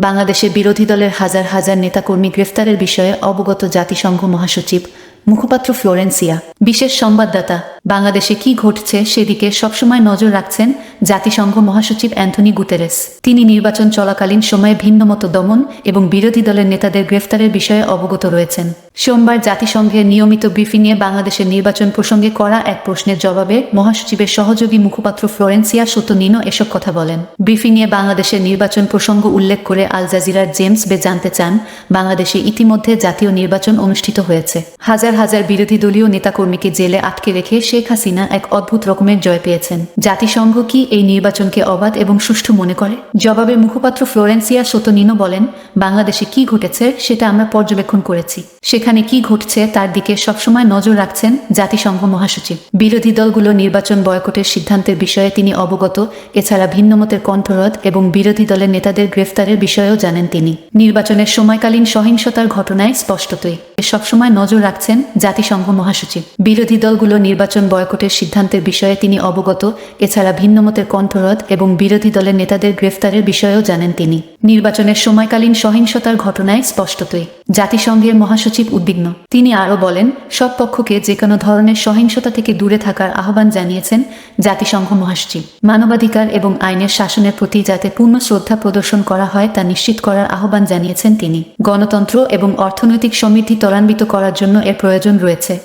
বাংলাদেশে বিরোধী দলের হাজার হাজার নেতাকর্মী গ্রেফতারের বিষয়ে অবগত জাতিসংঘ মহাসচিব মুখপাত্র ফ্লোরেন্সিয়া। বিশেষ সংবাদদাতা, বাংলাদেশে কি ঘটছে সেদিকে সবসময় নজর রাখছেন জাতিসংঘ মহাসচিব অ্যান্থনি গুতেরেস। তিনি নির্বাচন চলাকালীন সময়ে ভিন্নমত দমন এবং বিরোধী দলের নেতাদের গ্রেফতারের বিষয়ে অবগত রয়েছেন। সোমবার জাতিসংঘের নিয়মিত ব্রিফিংয়ে বাংলাদেশের নির্বাচন প্রসঙ্গে করা এক প্রশ্নের জবাবে মহাসচিবের সহযোগী মুখপাত্র ফ্লোরেন্সিয়া সত্যনিনো এসব কথা বলেন। ব্রিফিংয়ে বাংলাদেশের নির্বাচন প্রসঙ্গ উল্লেখ করে আল জাজিরার জেমস বে জানতে চান, বাংলাদেশে ইতিমধ্যে জাতীয় নির্বাচন অনুষ্ঠিত হয়েছে। হাজার হাজার হাজার বিরোধী দলীয় নেতাকর্মীকে জেলে আটকে রেখে শেখ হাসিনা এক অদ্ভুত রকমের জয় পেয়েছেন। জাতিসংঘ কি এই নির্বাচনকে অবাধ এবং সুষ্ঠু মনে করে? জবাবে মুখপাত্র ফ্লোরেন্সিয়া সোতনিনো বলেন, বাংলাদেশে কি ঘটেছে সেটা আমরা পর্যবেক্ষণ করেছি। সেখানে কি ঘটছে তার দিকে সবসময় নজর রাখছেন জাতিসংঘ মহাসচিব। বিরোধী দলগুলো নির্বাচন বয়কটের সিদ্ধান্তের বিষয়ে তিনি অবগত, এছাড়া ভিন্নমতের কণ্ঠরোধ এবং বিরোধী দলের নেতাদের গ্রেফতারের বিষয়েও জানেন তিনি। নির্বাচনের সময়কালীন সহিংসতার ঘটনায় স্পষ্টতই। সবসময় নজর রাখছেন জাতিসংঘ মহাসচিব। বিরোধী দলগুলো নির্বাচন বয়কটের সিদ্ধান্তের বিষয়ে তিনি অবগত, এছাড়া ভিন্নমতের কণ্ঠরোধ এবং বিরোধী দলের নেতাদের গ্রেফতারের বিষয়েও জানেন তিনি। নির্বাচনের সময়কালীন সহিংসতার ঘটনায় স্পষ্টতই জাতিসংঘের মহাসচিব উদ্বিগ্ন। তিনি আরও বলেন, সব পক্ষকে যে কোনো ধরনের সহিংসতা থেকে দূরে থাকার আহ্বান জানিয়েছেন জাতিসংঘ মহাসচিব। মানবাধিকার এবং আইনের শাসনের প্রতি যাতে পূর্ণ শ্রদ্ধা প্রদর্শন করা হয় তা নিশ্চিত করার আহ্বান জানিয়েছেন তিনি। গণতন্ত্র এবং অর্থনৈতিক সমৃদ্ধি ত্বরান্বিত করার জন্য এর প্রয়োজন রয়েছে।